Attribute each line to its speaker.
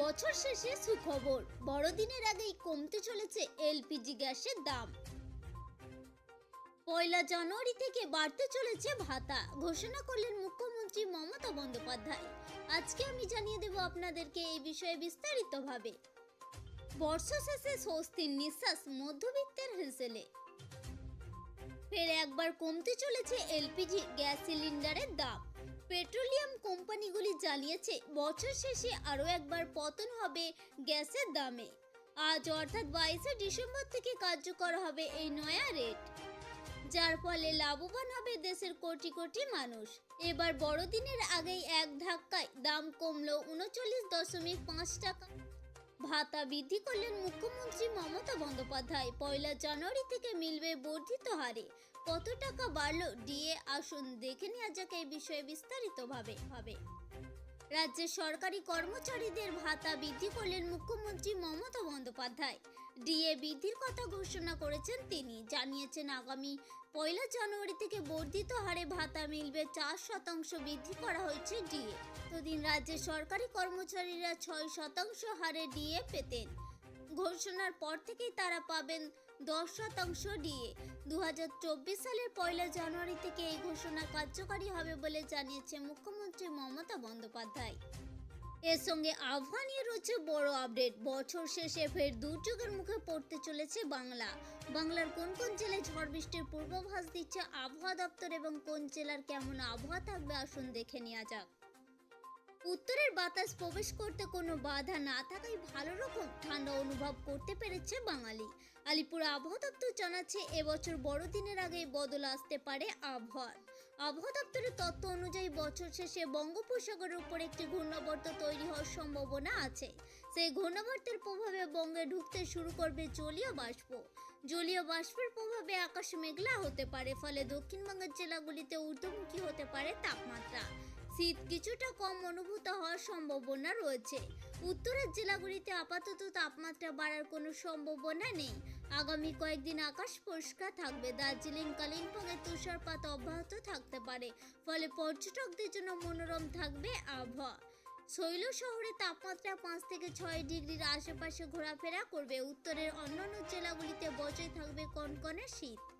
Speaker 1: বছর শেষে সুখবর। বড়দিনের আগেই কমতে চলেছে এলপিজি গ্যাসের দাম। পয়লা জানুয়ারি থেকে বাড়তে চলেছে ভাতা, ঘোষণা করলেন মুখ্যমন্ত্রী মমতা বন্দ্যোপাধ্যায়। আজকে আমি জানিয়ে দেব আপনাদেরকে এই বিষয়ে বিস্তারিতভাবে। বর্ষ শেষে স্বস্তির নিঃশ্বাস মধ্যবিত্তের হেসেলে। ফের একবার কমতে চলেছে এলপিজি গ্যাস সিলিন্ডারের দাম। পেট্রোলিয়াম কোম্পানিগুলি জানিয়েছে বছর শেষে আরও একবার পতন হবে গ্যাসের দামে। আজ অর্থাৎ বাইশে ডিসেম্বর থেকে কার্যকর হবে এই নয়া রেট। যার ফলে লাভবান হবে দেশের কোটি কোটি মানুষ। এবার বড়দিনের আগেই এক ধাক্কায় দাম কমলো উনচল্লিশ দশমিক পাঁচ টাকা। ভাতা বৃদ্ধি করলেন মুখ্যমন্ত্রী মমতা বন্দ্যোপাধ্যায়। পয়লা জানুয়ারি থেকে মিলবে বর্ধিত হারে। কত টাকা বাড়লো? ডিএ আসুন, দেখে নেওয়া যাক এই বিষয়ে বিস্তারিতভাবে। হবে। রাজ্যের সরকারি কর্মচারীদের ভাতা বৃদ্ধি করলেন মুখ্যমন্ত্রী মমতা বন্দ্যোপাধ্যায়। ডিএ বৃদ্ধির কথা ঘোষণা করেছেন তিনি। জানিয়েছেন, আগামী পয়লা জানুয়ারি থেকে বর্ধিত হারে ভাতা মিলবে চার শতাংশ বৃদ্ধি করা হয়েছে ডিএ। এতদিন রাজ্যের সরকারি কর্মচারীরা ছয় শতাংশ হারে ডিএ পেতেন। ঘোষণার পর থেকেই তারা পাবেন দশ শতাংশ ডিএ দু সালের পয়লা জানুয়ারি থেকে এই ঘোষণা কার্যকারী হবে বলে জানিয়েছে মুখ্যমন্ত্রী মমতা বন্দ্যোপাধ্যায়। এর সঙ্গে আবহাওয়া নিয়ে রয়েছে বড় আপডেট। বছর শেষে ফের দুর্যোগের মুখে পড়তে চলেছে বাংলা। বাংলার কোন কোন জেলায় ঝড় বৃষ্টির পূর্বাভাস দিচ্ছে আবহাওয়া দপ্তর এবং কোন জেলার কেমন আবহাওয়া থাকবে আসুন দেখে নেওয়া যাক। উত্তরের বাতাস প্রবেশ করতে কোনো বাধা না থাকায় ভালো রকম ঠান্ডা অনুভব করতে পেরেছে বাঙালি। আলিপুর আবহাওয়া দপ্তর জানাচ্ছে, এবছর বড়দিনের আগেই বদল আসতে পারে আবহাওয়ার। আবহাওয়া দপ্তরের তথ্য অনুযায়ী বছর শেষে বঙ্গোপসাগরের উপর একটি ঘূর্ণাবর্ত তৈরি হওয়ার সম্ভাবনা আছে। সেই ঘূর্ণাবর্তের প্রভাবে বঙ্গে ঢুকতে শুরু করবে জলীয় বাষ্প। জলীয় বাষ্পের প্রভাবে আকাশ মেঘলা হতে পারে, ফলে দক্ষিণবঙ্গের জেলাগুলিতে ঊর্ধ্বমুখী হতে পারে তাপমাত্রা। শীত কিছুটা কম অনুভূত হওয়ার সম্ভাবনা রয়েছে। উত্তরের জেলাগুলিতে আপাতত তাপমাত্রা বাড়ার কোনো সম্ভাবনা নেই। আগামী কয়েকদিন আকাশ পরিষ্কার থাকবে। দার্জিলিং, কালিম্পংয়ে তুষারপাত অব্যাহত থাকতে পারে। ফলে পর্যটকদের জন্য মনোরম থাকবে আবহাওয়া। শৈল শহরে তাপমাত্রা পাঁচ থেকে ছয় ডিগ্রির আশেপাশে ঘোরাফেরা করবে। উত্তরের অন্যান্য জেলাগুলিতে বজায় থাকবে কনকনে শীত।